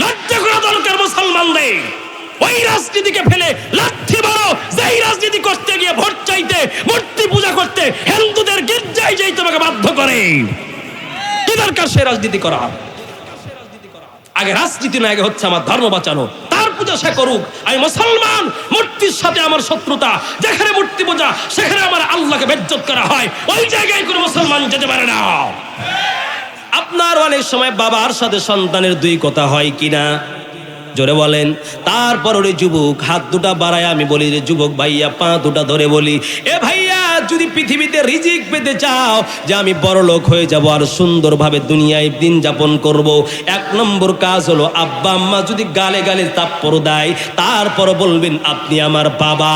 লজ্জা করা দরকার মুসলমানদের। ওই রাজনীতিকে ফেলে লাঠি বড় যেই রাজনীতি করতে গিয়ে ভোট চাইতে, মূর্তি পূজা করতে হিন্দুদের গির্জায় যাই তোমাকে বাধ্য করে। কি দরকার সে রাজনীতি করা? আগে রাজনীতি না, আগে হচ্ছে আমার ধর্ম বাঁচানো। তার পূজা সে করুক। আমি মুসলমান, মূর্তির সাথে আমার শত্রুতা। যেখানে মূর্তি পূজা, সেখানে আমার আল্লাহকে বেজ্জত করা হয়। ওই জায়গায় কোনো মুসলমান যেতে পারে না। আপনার অনেক সময় বাবার সাথে সন্তানের দুই কথা হয় কিনা? জোরে বলেন। তারপর ওরে যুবক, হাত দুটা বাড়ায় আমি বলি, রে যুবক ভাইয়া, পা দুটা ধরে বলি, এ ভাইয়া, যদি পৃথিবীতে রিজিক পেতে চাও যে আমি বড় লোক হয়ে যাব আর সুন্দরভাবে দুনিয়ায় দিন যাপন করব, এক নম্বর কাজ হলো আব্বা আম্মা যদি গালে গালে তাপ্পর দেয় তারপর বলবেন, আপনি আমার বাবা।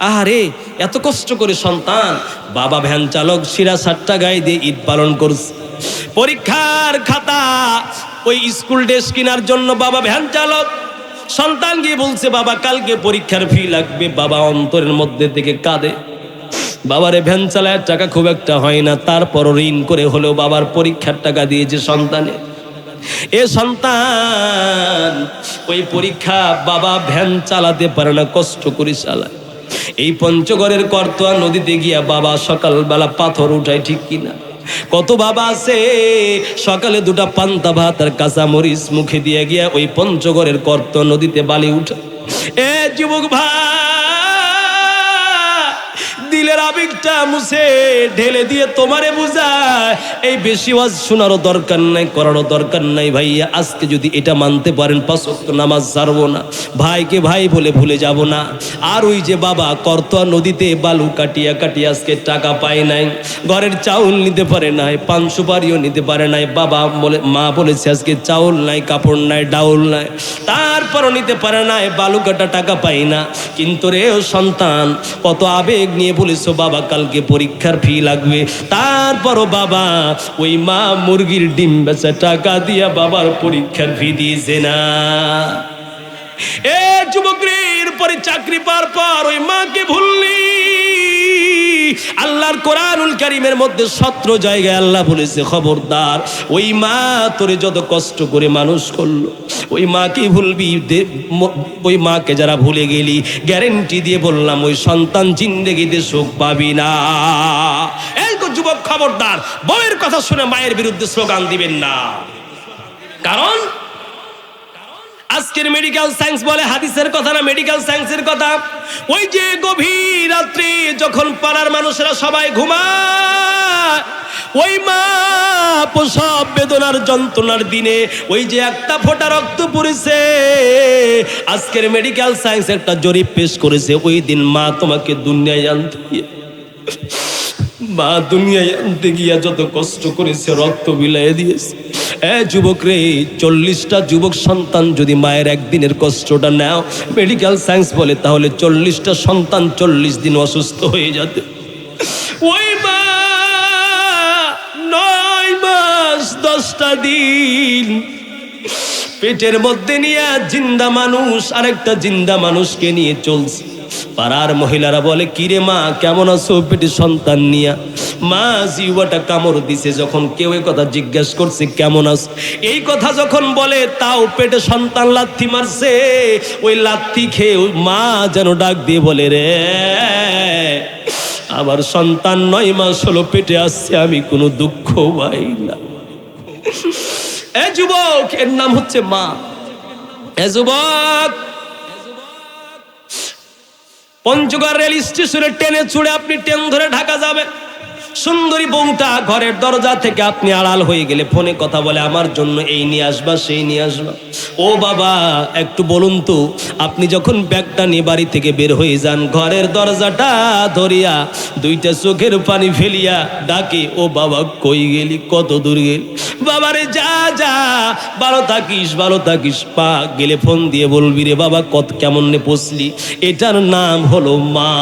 আরে এত কষ্ট করে সন্তান। বাবা ভ্যান চালক শিরা সাতটা গায়ে দিয়ে ঈদ পালন করছে। পরীক্ষার খাতা, ওই স্কুল ড্রেস কেনার জন্য বাবা ভ্যান চালক। সন্তান গিয়ে বলছে, বাবা, কালকে পরীক্ষার ফি লাগবে। বাবা অন্তরের মধ্যে থেকে কাঁদে। বাবারে ভ্যান চালায় টাকা খুব একটা হয় না তারপর ঋণ করে হলেও বাবার পরীক্ষার টাকা দিয়েছে সন্তানে। এ সন্তান, ওই পরীক্ষা বাবা ভ্যান চালাতে পারে না, কষ্ট করে চালায়। এই পঞ্চগড়ের করতোয়া নদীতে গিয়া বাবা সকালবেলা পাথর উঠায় ঠিক কিনা? কত বাবা আছে? সকালে দুটা পান্তা ভাত আর কাঁচা মরিচ মুখে দিয়ে গিয়া ওই পঞ্চগড়ের কর্ত নদীতে বালি উঠা এ যুবক ভাই! দিলের আবেগটা মুছে ঢেলে দিয়ে তোমারে বুঝায়। এই বেশি ওয়াজ শোনারও দরকার নাই, করারও দরকার নাই ভাইয়া। আজকে যদি এটা মানতে পারেন, পাঁচ নামাজ ছাড়বো না। ভাইকে ভাই বলে ভুলে যাব না। আর ওই যে বাবা, করতোয়া নদীতে বালু কাটিয়া কাটিয়া আজকে টাকা পায় নাই। ঘরের চাউল নিতে পারে নাই, পান সুপারিও নিতে পারে নাই। বাবা বলে, মা বলেছে, আজকে চাউল নাই, কাপড় নাই, ডাউল নাই। তারপরও নিতে পারে নাই, বালু কাটা টাকা পাই না। কিন্তু রে সন্তান, কত আবেগ নিয়ে বলেছ বাবা কালকে পরীক্ষার ফি লাগবে। তারপরও বাবা, ওই মা মুরগির ডিম বেচা টাকা দিয়া বাবার পরীক্ষার ফি দিয়েছে না। এ যুবকের পরে চাকরি পার পর ওই মাকে ভুললি। আল্লাহর কোরআনুল কারিমের মধ্যে সত্র জায়গায় আল্লাহ বলেছে, খবরদার, ওই মা তোরে যত কষ্ট করে মানুষ করল, ওই মাকে ভুলবি? ওই মাকে যারা ভুলে গেলি, গ্যারেন্টি দিয়ে বললাম, ওই সন্তান জিন্দেগিতে সুখ পাবি না। যুবক খবরদার, বউয়ের কথা শুনে মায়ের বিরুদ্ধে স্লোগান দিবেন না। কারণ আজকের মেডিকেল সায়েন্স বলে হাদিসের কথা না মেডিকেল সায়েন্সের কথা? ওই যে গভীর রাত্রি যখন পাড়ার মানুষেরা সবাই ঘুমায়, ওই মা প্রসব বেদনার যন্ত্রণার দিনে ওই যে একটা ফোঁটা রক্ত পড়েছে, আজকের মেডিকেল সায়েন্স একটা জরিপ পেশ করেছে, ওই দিন মা তোমাকে দুনিয়ায় গিয়ে, মা দুনিয়ায় আনতে গিয়া যত কষ্ট করেছে, রক্ত বিলাইয়ে দিয়েছে। এ যুবক রে চল্লিশটা যুবক সন্তান যদি মায়ের একদিনের কষ্টটা নাও মেডিকেল সায়েন্স বলে, তাহলে চল্লিশটা সন্তান চল্লিশ দিন অসুস্থ হয়ে যাবে। ওই মা নয় মাস, দশটা দিন পেটের মধ্যে নিয়ে জিন্দা মানুষ, আরেকটা জিন্দা মানুষকে নিয়ে চলছে। পাড়ার মহিলারা বলে, কিরে মা, কেমন আছো পেটে সন্তান নিয়া? মা জিওয়াটা কামড় দিছে যখন কেউ এই কথা জিজ্ঞেস করছে, কেমন আছো? এই কথা যখন বলে, তাও পেটে সন্তান লাথি মারছে। ওই লাথি খেয়ে মা যেন ডাক দিয়ে বলে, রে, আমার সন্তান নয় মাস হলো পেটে আসছে, আমি কোনো দুঃখ পাই না। এ যুবক, এর নাম হচ্ছে মা। এ যুবক, পঞ্চগড় রেল স্টেশনে টেনে চুড়ে আপনি ট্রেন ধরে ঢাকা যাবে সুন্দরী বউটা ঘরের দরজা থেকে আপনি আড়াল হয়ে গেলে ফোনে কথা বলে, আমার জন্য এই নিয়ে আসবা, সেই নিয়ে আসবা। ও বাবা, একটু বলুন তো, আপনি যখন ব্যাগটা নিয়ে বাড়ি থেকে বের হয়ে যান, ঘরের দরজাটা ধরিয়া, দুইটা চোখের পানি ফেলিয়া ডাকে, ও বাবা, কই গেলি, কত দূর গেলি? বাবারে, যা যা, ভালো থাকিস ভালো থাকিস। পা, গেলে ফোন দিয়ে বলবি রে বাবা, কত কেমন নে পৌঁছলি এটার নাম হলো মা।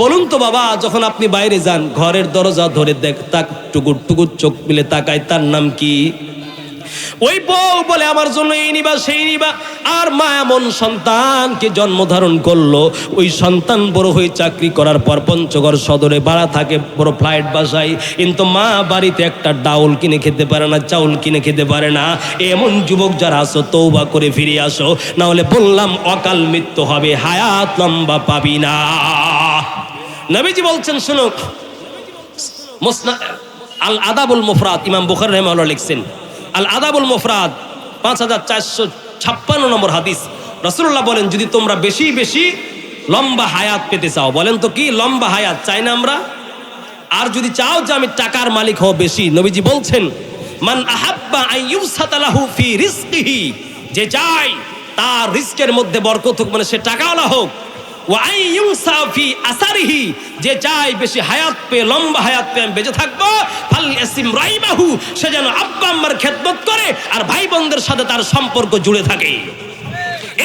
বলুন তো বাবা, যখন আপনি বাইরে যান, ঘরের দরজা ধরে দেখ, তাক, টুকুর টুকুর চোখ মিলে তাকায়, তার নাম কি? ওই বউ বলে, আমার জন্য এই নিবা, সেই নিবা। আর মা এমন সন্তানকে জন্ম ধারণ করল। ওই সন্তান বড় হয়ে চাকরি করার পর পঞ্চগড় সদরে বাড়া থাকে, বড় ফ্লাইট বাসায়। কিন্তু মা বাড়িতে একটা ডাউল কিনে খেতে পারে না, চাউল কিনে খেতে পারে না। এমন যুবক যারা আসো তৌবা করে ফিরে আসো। না হলে বললাম, অকাল মৃত্যু হবে, হায়াত লম্বা পাবি না। নবীজি বলছেন শুনো মুসনা আল আদাবুল মুফরাদ, ইমাম বুখার রহমাল্লাহ লিখছেন, আল আদাবুল মুফরাদ, পাঁচ হাজার চারশো ছাপ্পান্ন নম্বর হাদিস। রসুল্লাহ বলেন, যদি তোমরা বেশি বেশি লম্বা হায়াত পেতে চাও, বলেন তো কি লম্বা হায়াত, চাই না আমরা? আর যদি চাও যে আমি টাকার মালিক হও বেশি, নবীজি বলছেন, মান আহাব্বা আইয়ুসাতালাহু ফি রিজকিহি, যে চাই, তার রিস্কের মধ্যে বরকত হোক মানে সে টাকাওয়ালা হোক আসারিহি, যে চাই বেশি হায়াত পেয়ে, লম্বা হায়াত পেয়ে আমি বেঁচে থাকব। রাইমাহু, সে যেন আব্বা আম্মার খেদমত করে আর ভাই বোনদের সাথে তার সম্পর্ক জুড়ে থাকে।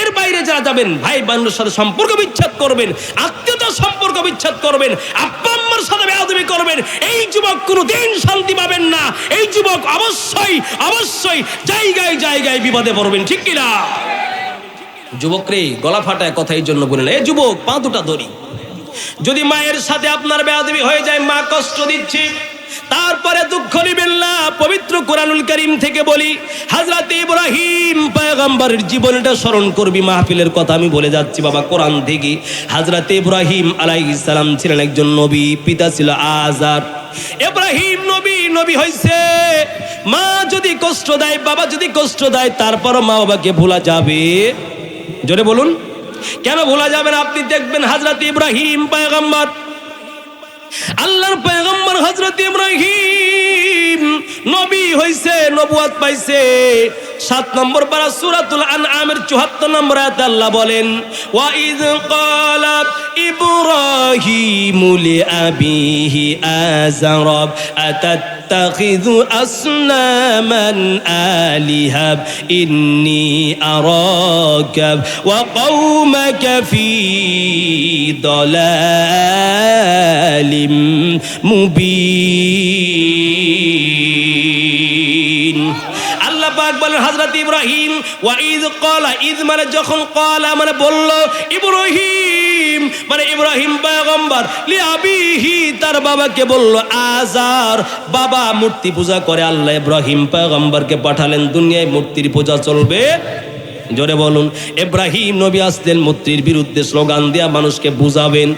এর বাইরে যারা যাবেন ভাই বোনের সাথে সম্পর্ক বিচ্ছেদ করবেন, আত্মীয়তার সম্পর্ক বিচ্ছেদ করবেন, আব্বা সাথে বেয়াদবি করবেন, এই যুবক কোনো দিন শান্তি পাবেন না। এই যুবক অবশ্যই অবশ্যই জায়গায় জায়গায় বিপদে পড়বেন, ঠিক কিনা? যুবক রে গলা ফাটায় কথা এই জন্য বলেন এ যুবক, পা দুটা ধরি। যদি মায়ের সাথে আপনার বেয়াদবি হয়ে যায়, মা কষ্ট দিচ্ছে। তারপরে দুঃখ নিবেন না। পবিত্র কোরআনুল করিম থেকে বলি, হাজরাত ইব্রাহিম পয়গম্বরের জীবনটা স্মরণ করবি মাহফিলের কথা। আমি বলে যাচ্ছি, বাবা, কোরআন থেকে হাজরাত ইব্রাহিম আলাইহিস সালাম ছিলেন একজন নবী, পিতা ছিল আজার ইব্রাহিম নবী নবী হইছে। মা যদি কষ্ট দেয়, বাবা যদি কষ্ট দেয় তারপর মা বাবাকে ভোলা যাবে। জোরে বলুন। কেন ভোলা যাবেন আপনি দেখবেন হাজরত ইব্রাহিম পায়গম্বর। আল্লাহর পায়গম্বর হজরত ইব্রাহিম। নবী হইছে, নবুয়াত পাইছে। সাত নম্বর পারা সূরাতুল আনআমের 74 নম্বর আয়াতে আল্লাহ বলেন, ওয়া ইয ক্বালা ইব্রাহিমু লিআবিহি আযারাব, আতাত্তাখিযু আসনামান আলিহাব ইন্নী আরাকা ওয়া কওমাকা ফি দালালিম মুবিন। মানে যখন ক্বালা মানে বলল, ইব্রাহিম মানে ইব্রাহিম পয়গম্বর তার বাবাকে বলল, আজার বাবা মূর্তি পূজা করে আল্লাহ ইব্রাহিম পয়গম্বরকে পাঠালেন, দুনিয়ায় মূর্তির পূজা চলবে। জোরে বলুন, ইব্রাহিম নবী আসলেন মূর্তির বিরুদ্ধে স্লোগান দেয়া মানুষকে বুঝাবেন।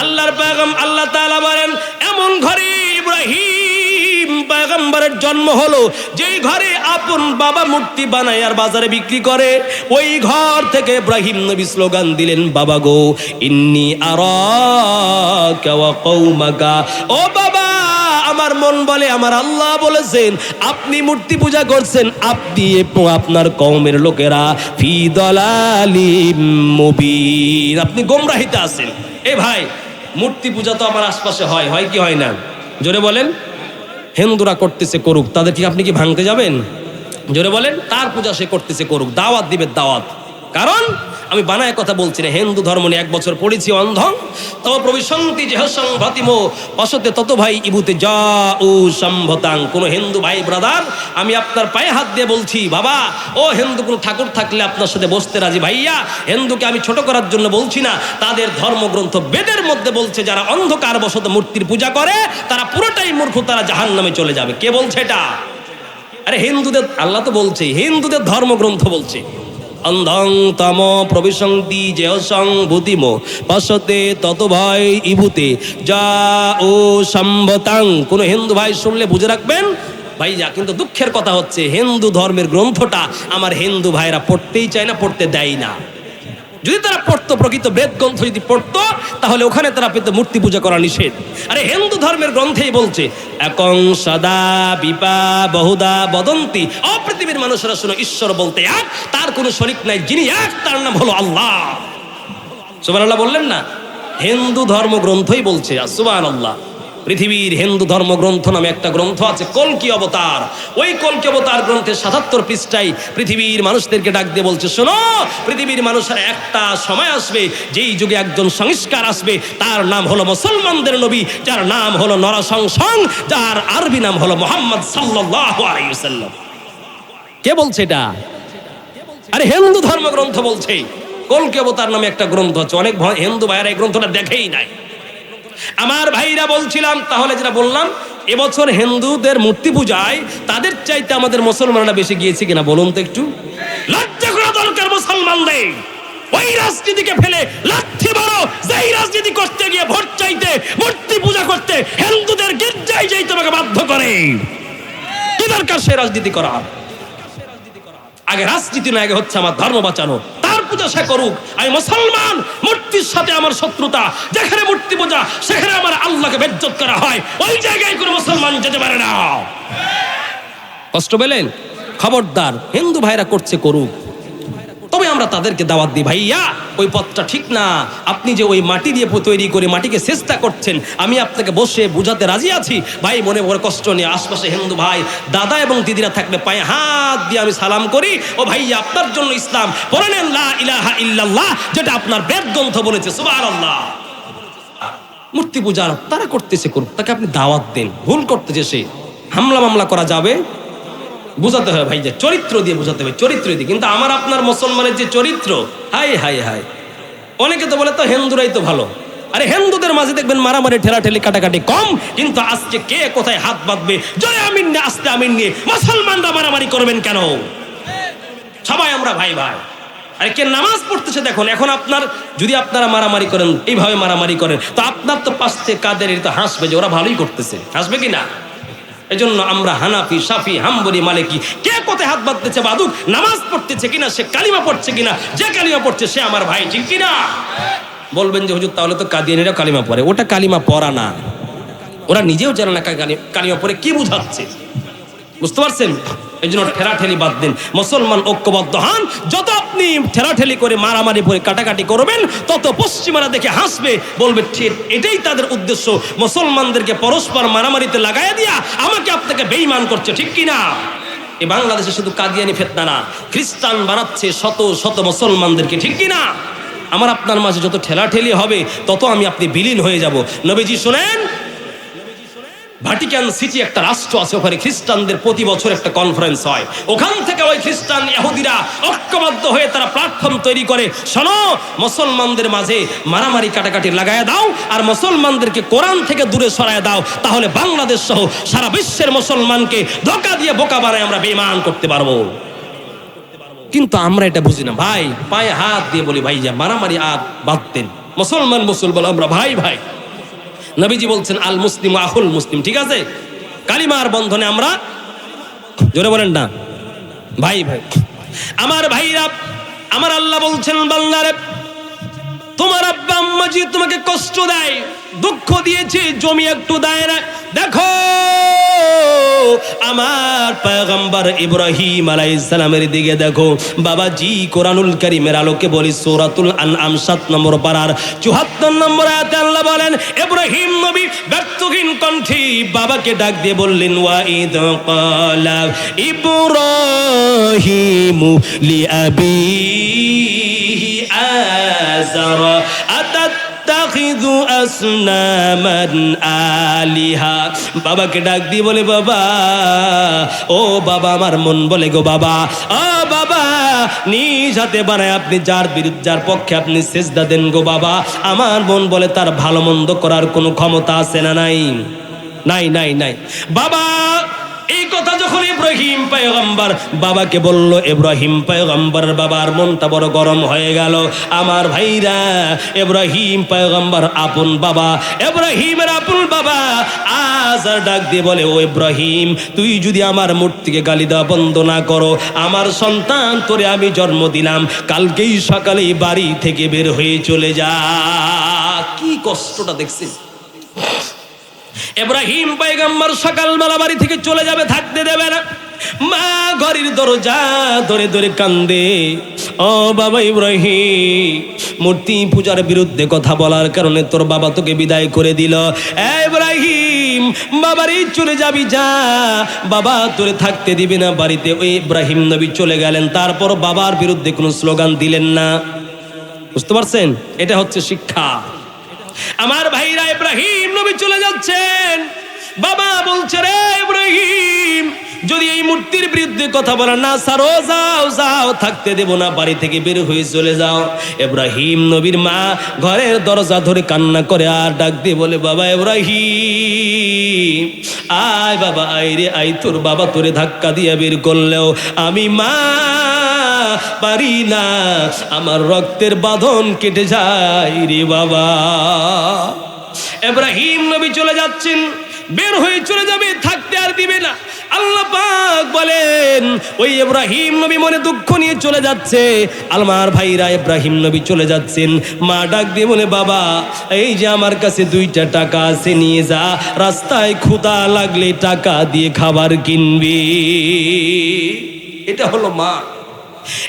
আল্লাহর পেগম আল্লাহ তাআলা বলেন, এমন ঘরে ইব্রাহিম পয়গম্বরের জন্ম হলো, যেই ঘরে আপন বাবা মূর্তি বানায় আর বাজারে বিক্রি করে, ওই ঘর থেকে ইব্রাহিম নবী স্লোগান দিলেন, বাবা গো, ইন্নি কওমাকা। ও বাবা, আমার মন বলে, আমার আল্লাহ বলেছেন, আপনি মূর্তি পূজা করছেন, আপনি এবং আপনার কওমের লোকেরা ফি দলালিম মুবিন। আপনি গোমরাহিতে আছেন। এ ভাই, মূর্তি পূজা তো আমার আশপাশে হয় হয় কি হয় না? জোরে বলেন। হিন্দুরা করতেছে করুক, তাদের কি আপনি কি ভাঙতে যাবেন? জোরে বলেন, তার পূজা সে করতেছে করুক, দাওয়াত দিবে দাওয়াত। কারণ আমি বানায় কথা বলছি না হিন্দু ধর্ম নিয়ে এক বছর পড়েছি অন্ধং। তব প্রবিশন্তি যে ভাতিমো অসতে তত ভাই ইবুতে যা ও সম্ভতাং। কোন হিন্দু ভাই ব্রাদার, আমি আপনার পায়ে হাত দিয়ে বলছি, বাবা, ও হিন্দু কোনো ঠাকুর থাকলে আপনার সাথে বসতে রাজি ভাইয়া। হিন্দুকে আমি ছোট করার জন্য বলছি না। তাদের ধর্মগ্রন্থ বেদের মধ্যে বলছে, যারা অন্ধকার বশত মূর্তির পূজা করে, তারা পুরোটাই মূর্খ, তারা জাহান নামে চলে যাবে। কে বলছে এটা? আরে হিন্দুদের, আল্লাহ তো বলছে, হিন্দুদের ধর্মগ্রন্থ বলছে। অন্ধং তম প্রবিশন্তি যেহসং ভূতিম। পশতে তত ভাই ইভূতে। যা ও সম্ভতাং কোন হিন্দু ভাই শুনলে বুঝে রাখবেন? ভাই যা কিন্তু দুঃখের কথা হচ্ছে, হিন্দু ধর্মের গ্রন্থটা আমার হিন্দু ভাইরা পড়তেই চায় না, পড়তে দেয় না। যদি তারা পড়তো, প্রকৃত বেদ গ্রন্থ যদি পড়তো, তাহলে ওখানে তারা পেত মূর্তি পূজা করা নিষেধ। আরে হিন্দু ধর্মের গ্রন্থেই বলছে, একং সদা বিপা বহুদা বদন্তি। অপৃথিবীর মানুষেরা শুনো, ঈশ্বর বলতে এক, তার কোনো শরিক নাই, যিনি এক, তার নাম হলো আল্লাহ। সুবান আল্লাহ বললেন না? হিন্দু ধর্ম গ্রন্থই বলছে সুবান আল্লাহ পৃথিবীর হিন্দু ধর্মগ্রন্থ নামে একটা গ্রন্থ আছে, কলকি অবতার। ওই কলকি অবতার গ্রন্থের সাতাত্তর পৃষ্ঠায় পৃথিবীর মানুষদেরকে ডাক দিয়ে বলছে, শোনো, পৃথিবীর মানুষের একটা সময় আসবে, যেই যুগে একজন সংস্কার আসবে, তার নাম হলো মুসলমানদের নবী, যার নাম হলো নরসংসং, যার আরবি নাম হলো মোহাম্মদ ওয়াসাল্লাম। কে বলছে এটা? আরে হিন্দু ধর্মগ্রন্থ বলছে, কলকে অবতার নামে একটা গ্রন্থ আছে, অনেক হিন্দু ভাইয়েরা এই গ্রন্থটা দেখেই নাই। আমার ভাইরা বলছিলাম, তাহলে যেটা বললাম, এবছর হিন্দুদের মূর্তি পূজায় তাদের চাইতে আমাদের মুসলমানরা বেশি গিয়েছে কিনা বলুন তো একটু? লজ্জা করা দরকার মুসলমানদের। ওই রাজনীতিকে ফেলে লাথি মারো, যেই রাজনীতি করতে গিয়ে ভোট চাইতে, মূর্তি পূজা করতে হিন্দুদের গির্জায় যাই তোমাকে বাধ্য করে। কি দরকার সে রাজনীতি করা আগে রাজনীতি না আগে হচ্ছে আমার ধর্ম বাঁচানো। পূজা করুক। আমি মুসলমান, মূর্তির সাথে আমার শত্রুতা। যেখানে মূর্তি পূজা, সেখানে আমার আল্লাহকে বেজ্জত করা হয়। ওই জায়গায় কোনো মুসলমান যেতে পারে না। কষ্ট পেলেন? খবরদার, হিন্দু ভাইরা করছে করুক। আমরা তাদেরকে দাওয়াত দিই, ভাইয়া, ওই পথটা ঠিক না। আপনি যে ওই মাটি দিয়ে তৈরি করে মাটিকে চেষ্টা করছেন, আমি আপনাকে বসে বুঝাতে রাজি আছি। ভাই, মনে বড় কষ্ট নিয়ে আশপাশে হিন্দু ভাই, দাদা এবং দিদিরা থাকলে পায়ে হাত দিয়ে আমি সালাম করি। ও ভাইয়া, আপনার জন্য ইসলাম লা ইলাহা ইল্লাল্লাহ, যেটা আপনার বেদ গ্রন্থ বলেছে, সুবহানাল্লাহ। মূর্তি পূজা তারা করতেছে করুক, তাকে আপনি দাওয়াত দেন, ভুল করতেছে সে। হামলা মামলা করা যাবে বুঝাতে হবে ভাই, যে চরিত্র দিয়ে বুঝাতে হবে, চরিত্র দিয়ে। কিন্তু আমার আপনার মুসলমানের যে চরিত্র হাই হাই হাই অনেকে তো বলে তো হিন্দুরাই তো ভালো। আরে হিন্দুদের মাঝে দেখবেন মারামারি, ঠেলাঠেলি, কাটাকাটি কম, কিন্তু আজকে কে কোথায় হাত বাঁধবে? জয় আমিন নিয়ে আস্তে আমিন নিয়ে। মুসলমানরা মারামারি করবেন কেন? সবাই আমরা ভাই ভাই। আরে কে নামাজ পড়তেছে দেখুন, এখন আপনার, যদি আপনারা মারামারি করেন, এইভাবে মারামারি করেন, তো আপনার তো পাশে কাদের তো হাসবে যে ওরা ভালোই করতেছে। হাসবে কি না? এজন্য আমরা হানাফি, সাফি হাম্বরি মালিকি, কে পথে হাত বাঁধতেছে বাদুক? নামাজ পড়তেছে কিনা? সে কালিমা পড়ছে কিনা? যে কালিমা পড়ছে সে আমার ভাই, ঠিক কিনা? বলবেন যে, হুজুর, তাহলে তো কাদিয়ানিরা কালিমা পড়ে। ওটা কালিমা পড়া না। ওরা নিজেও জানে না কালি- কালিমা পড়ে। কি বুঝাচ্ছে? বুঝতে পারছেন? এই জন্য ঠেলাঠেলি বাদ দিন। মুসলমান ঐক্যবদ্ধ হন। যত আপনি ঠেলাঠেলি করে মারামারি করে কাটাকাটি করবেন, তত পশ্চিমারা দেখে হাসবে, বলবে, ঠিক, এটাই তাদের উদ্দেশ্য। মুসলমানদেরকে পরস্পর মারামারিতে লাগাই দিয়া আমাকে আপনাকে বেইমান করছে, ঠিক কি না এই বাংলাদেশে শুধু কাদিয়ানি ফেতনা না, খ্রিস্টান বানাচ্ছে শত শত মুসলমানদেরকে, ঠিক কি না আমার আপনার মাঝে যত ঠেলাঠেলি হবে, তত আমি আপনি বিলীন হয়ে যাব। নবীজি শুনেন ভাটিকান সিটি একটা রাষ্ট্র আছে, ওখানে খ্রিস্টানদের প্রতি বছর একটা কনফারেন্স হয়। ওখান থেকে ওই খ্রিস্টান ইহুদিরা ঐক্যবদ্ধ হয়ে তারা প্ল্যাটফর্ম তৈরি করে। শোনো, মুসলমানদের মাঝে মারামারি কাটাকাটি লাগায় দাও, আর মুসলমানদেরকে কোরআন থেকে দূরে সরায় দাও। তাহলে বাংলাদেশ সহ সারা বিশ্বের মুসলমানকে ধোকা দিয়ে বোকা বানায় আমরা বেমান করতে পারব। কিন্তু আমরা এটা বুঝি না। ভাই, পায়ে হাত দিয়ে বলি ভাই যা মারামারি আর বাদ দেন। মুসলমান মুসলমান, আমরা ভাই ভাই। নবীজি বলছেন, আল মুসলিম আহুল মুসলিম, ঠিক আছে? কালিমার বন্ধনে আমরা, জোরে বলেন না। ভাই ভাই। আমার ভাইরা, আমার আল্লাহ বলছেন বাংলারে তোমার আব্বা আম্মা যে তোমাকে কষ্ট দেয়, দুঃখ দিয়েছে, জমি একটু দেয় না দেখো, আমার পয়গম্বর ইব্রাহিম আলাইসালামের দিকে দেখো। বাবা জি কোরআনুল করিমের আলোকে বলি সৌরাতুল আনআম আমসাত নম্বর পাড়ার চুহাত্তর নম্বর আয়াতে আল্লাহ বলেন, ইব্রাহিম নবী ব্যক্তহীন কণ্ঠে বাবাকে ডাক দিয়ে বললেন, ওয়াঈদ ক্বালা ইব্রাহিম লিআবিহি আযারা। আতাত তাখিযু আসনামান আলিহা। বাবাকে ডাক দিয়ে বলে, বাবা, ও বাবা, আমার মন বলে গো বাবা, ও বাবা, নিজ হাতে বানায় আপনি যার বিরুদ্ধে, যার পক্ষে আপনি সেজদা দেন গো বাবা, আমার মন বলে তার ভালো মন্দ করার কোনো ক্ষমতা আছে না নাই? নাই নাই নাই। বাবা যখন ইব্রাহিম পয়গম্বর বাবাকে বলল, ইব্রাহিম পয়গম্বর, বাবার মনটা বড় গরম হয়ে গেল। আমার ভাইরা, ইব্রাহিম পয়গম্বর আপন বাবা, ইব্রাহিমের আপন বাবা। আজার ডাক দিয়ে বলে, ও ইব্রাহিম, তুই যদি আমার মূর্তিকে গালি দেওয়া বন্ধ না করো, আমার সন্তান তোরে আমি জন্ম দিলাম। কালকেই সকালেই বাড়ি থেকে বের হয়ে চলে যা। কি কষ্টটা দেখছিস? এব্রাহিম পয়গম্বর সকালবেলা বাড়ি থেকে চলে যাবে, থাকতে দেবে না। মা ঘরের দরজা ধরে ধরে কান্দে, ও বাবা ইব্রাহিম, মূর্তি পূজার বিরুদ্ধে কথা বলার কারণে তোর বাবা তোকে বিদায় করে দিল। এ ইব্রাহিম বাবারই চলে যাবি যা, বাবা তোরে থাকতে দিবি না, বাড়িতে ওই ইব্রাহিম নবী চলে গেলেন। তারপর বাবার বিরুদ্ধে কোনো স্লোগান দিলেন না। বুঝতে পারছেন? এটা হচ্ছে শিক্ষা। আমার ভাইরা ইব্রাহিম নবী যাচ্ছেন বাবা বলছে, রে ইব্রাহিম, যদি এই মূর্তির বিরুদ্ধে কথা বলা না, সারো, যাও যাও, থাকতে দেব না, বাড়ি থেকে বের হয়ে চলে যাও। এব্রাহিম নবীর মা ঘরের দরজা ধরে কান্না করে আর ডাক দিয়ে বলে, বাবা এব্রাহিম আয় বাবা, আয় রে, আয় তোর বাবা তোরে ধাক্কা দিয়ে বের করলেও আমি মা পারি না, আমার রক্তের বাঁধন কেটে যায় রে বাবা। এব্রাহিম নবী চলে যাচ্ছেন। বের হয়ে চলে যাবে, থাকতে আর দিবে না। আল্লাহ পাক বলেন, ওই ইব্রাহিম নবী মনে দুঃখ নিয়ে চলে যাচ্ছে। আলমার ভাইরা ইব্রাহিম নবী চলে যাচ্ছেন। মা ডাক দিয়ে বলে, বাবা, এই যে আমার কাছে দুইটা টাকা আছে, নিয়ে যা। রাস্তায় ক্ষুদা লাগলে টাকা দিয়ে খাবার কিনবি। এটা হলো মা।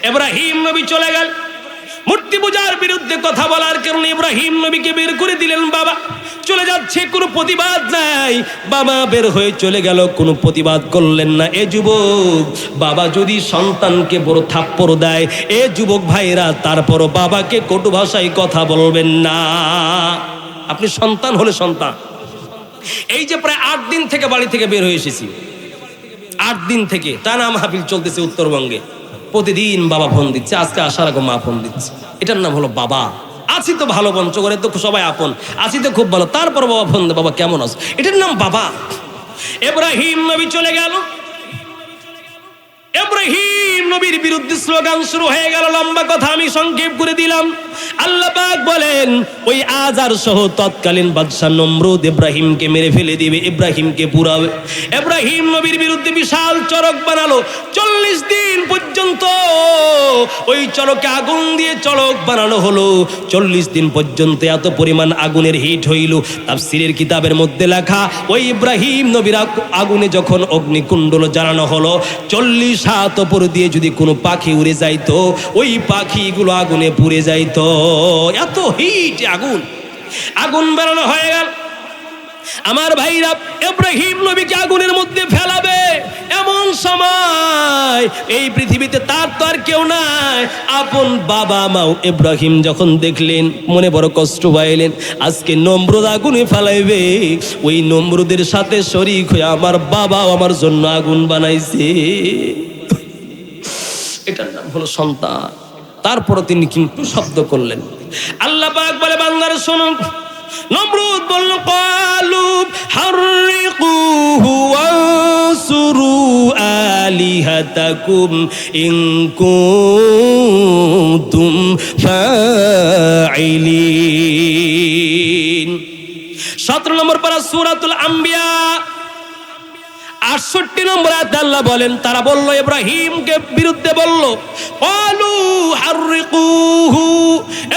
ইব্রাহিম নবী চলে গেল। মূর্তি পূজার বিরুদ্ধে কথা বলার কারণে ইব্রাহিম নবীকে বের করে দিলেন, বাবা। চলে যাচ্ছে, কোনো প্রতিবাদ নাই। বাবা বের হয়ে চলে গেল, কোনো প্রতিবাদ করলেন না। এ যুবক, বাবা যদি সন্তানকে বড় থাপ্পড় দেয়, এ যুবক ভাইরা তারপর বাবাকে কটু ভাষায় কথা বলবেন না। আপনি সন্তান হলে সন্তান। এই যে প্রায় আট দিন থেকে বাড়ি থেকে বের হয়ে এসেছি। আট দিন থেকে টানা মাহফিল চলতেছে উত্তরবঙ্গে। প্রতিদিন বাবা ফোন দিচ্ছে, আজকে আসার আগে মা ফোন দিচ্ছে। এটার নাম হলো বাবা। আছি তো ভালো পঞ্চগড়ে তো সবাই আপন। আছি তো খুব ভালো। তারপর বাবা ফোন দে, বাবা কেমন আছো? এটার নাম বাবা। এব্রাহিম নবী চলে গেল। এব্রাহিম নবীর বিরুদ্ধে স্লোগান শুরু হয়ে গেল, লম্বা কথা আমি সংক্ষেপ করে দিলাম। আল্লাহ পাক বলেন, ওই আজার সহ তৎকালীন বাদশাহ নমরুদ ইব্রাহিমকে মেরে ফেলে দিবে, ইব্রাহিমকে পুরাবে। ইব্রাহিম নবীর বিরুদ্ধে বিশাল চরক বানালো। চল্লিশ দিন পর্যন্ত ওই চরকে আগুন দিয়ে চরক বানানো হলো। চল্লিশ দিন পর্যন্ত এত পরিমাণ আগুনের হিট হইল। তাফসিরের কিতাবের মধ্যে লেখা, ওই ইব্রাহিম নবীর আগুনে যখন অগ্নিকুণ্ডল জ্বালানো হলো, চল্লিশ হাত ওপর দিয়ে যদি কোনো পাখি উড়ে যাইতো, ওই পাখিগুলো আগুনে পুড়ে যাইতো। এত হিট আগুন। আগুন বেরোনো হয়ে গেল। আমার ভাইরা এব্রাহিম নবীকে আগুনের মধ্যে ফেলাবে এমন সময়। এই পৃথিবীতে তার তো আর কেউ নাই। আপন বাবা মাও ইব্রাহিম যখন দেখলেন, মনে বড় কষ্ট পাইলেন আজকে নম্রদ আগুনে ফেলাইবে। ওই নম্রদের সাথে শরিক হয়ে আমার বাবাও আমার জন্য আগুন বানাইছে। এটার নাম হলো সন্তান। তারপরে তিনি কিন্তু শব্দ করলেন। আল্লাহ পাক বলে বাংলার শুনুন নমরুদ বলল, কালু হারিকুহু ওয়ানসুরু আলিহাতাকুম ইন কুনতুম ফাইলিন 17 নম্বর পারা সূরাতুল আম্বিয়া আটষট্টি নম্বর আয়াতে আল্লাহ বলেন, তারা বলল, ইব্রাহিমকে বিরুদ্ধে বলল অলু হারিকুহু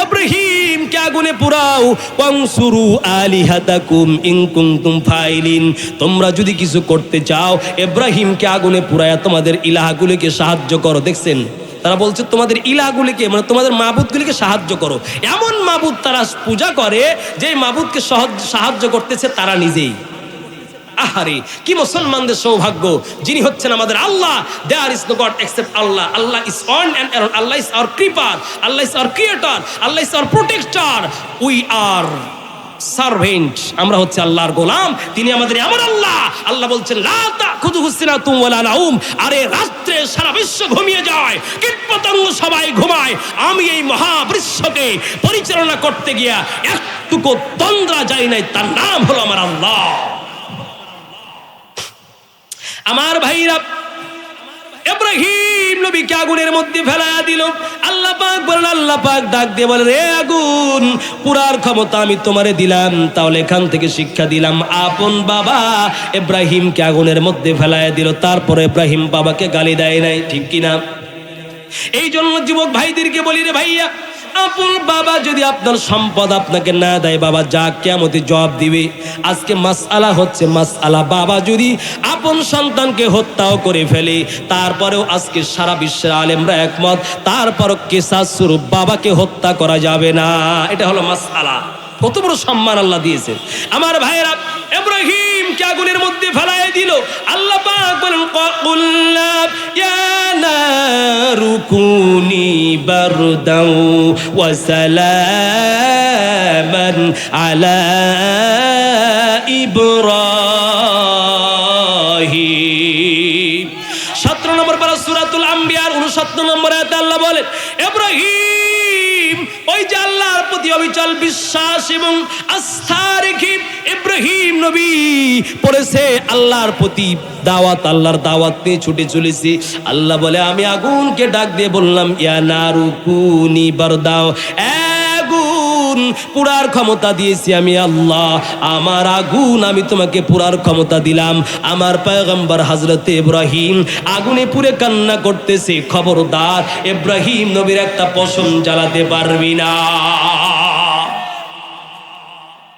ইব্রাহিমকে আগুনে পুরাও ওয়ানসুরু আলিহাতাকুম ইন কুনতুম ফাইলিন। তোমরা যদি কিছু করতে চাও, ইব্রাহিমকে আগুনে পুরায়া তোমাদের ইলাহাগুলিকে সাহায্য করো। দেখছেন, তারা বলছে, তোমাদের ইলাগুলিকে মানে তোমাদের মাবুদগুলিকে সাহায্য করো। এমন মাবুদ তারা পূজা করে যে মাবুদকে সাহায্য করতেছে তারা নিজেই। আহারে, কি মুসলমানদের সৌভাগ্য? যিনি হচ্ছেন আমাদের Allah there is no god except Allah. Allah is one Allah is our keeper Allah is our creator Allah is our protector we are servant আমরা হচ্ছে আল্লাহর গোলাম, তিনি আমাদের আমার আল্লাহ। আল্লাহ বলছেন আরে, রাত্রে সারা বিশ্ব ঘুমিয়ে যায়, কীটপতঙ্গ সবাই ঘুমায়। আমি এই মহাবৃক্ষকে পরিচালনা করতে গিয়া একটুকু তন্দ্রা যাই নাই, তার নাম হলো আমার আল্লাহ। আমার ভাইরা ইব্রাহিম নবীকে আগুনের মধ্যে ফেলায়া দিল? আল্লাহ পাক বলেন, আল্লাহ পাক ডাক দিয়ে বলেন রে আগুন, পুরার ক্ষমতা আমি তোমারে দিলাম, তাহলে এখান থেকে শিক্ষা দিলাম। আপন বাবা ইব্রাহিমকে আগুনের মধ্যে ফেলায়া দিল, তারপরে ইব্রাহিম বাবাকে গালি দেয় নাই, ঠিক কিনা? এই জন্য যুবক ভাইদেরকে বলি রে ভাইয়া আপন বাবা যদি আপনার সম্পদ আপনাকে না দেয়, বাবা, যা কেমতে জবাব দিবে। আজকে মাসআলা হচ্ছে মাসআলা। বাবা যদি আপন সন্তানকে হত্যাও করে ফেলে, তারপরেও আজকে সারা বিশ্বের আলেমরা একমত, তারপরও কেসাস স্বরূপ বাবাকে হত্যা করা যাবে না। এটা হলো মাসআলা। কত বড় সম্মান আল্লাহ দিয়েছেন। আমার ভাইয়েরা ইব্রাহিম কে আগুনের মধ্যে ফেলায় দিল। আল্লাহ পাক বলেন কুল্লা ইয়া নারু কুনি বারদাও ওয়া সালামান আলা ইব্রাহিম। আম্বিয়ার উনসত্তর নম্বর আয়াতে আল্লাহ বলেন, ইব্রাহিম ওই যে আল্লাহর প্রতি অবিচল বিশ্বাস এবং আস্থা রেখে ইব্রাহিম নবী পড়েছে, আল্লাহর প্রতি দাওয়াত, আল্লাহর দাওয়াত নিয়ে ছুটে চলেছে। আল্লাহ বলে, আমি আগুনকে ডাক দিয়ে বললাম, ইয়া নারুকুনি বারদাও আগুন পুরার ক্ষমতা দিয়েছি আমি আল্লাহ। আমার আগুন আমি তোমাকে পুরার ক্ষমতা দিলাম। আমার পয়গম্বর হজরত ইব্রাহিম আগুনে পুরে কান্না করতেছে। খবরদার, ইব্রাহিম নবীর একটা পশম জ্বালাতে পারবি না।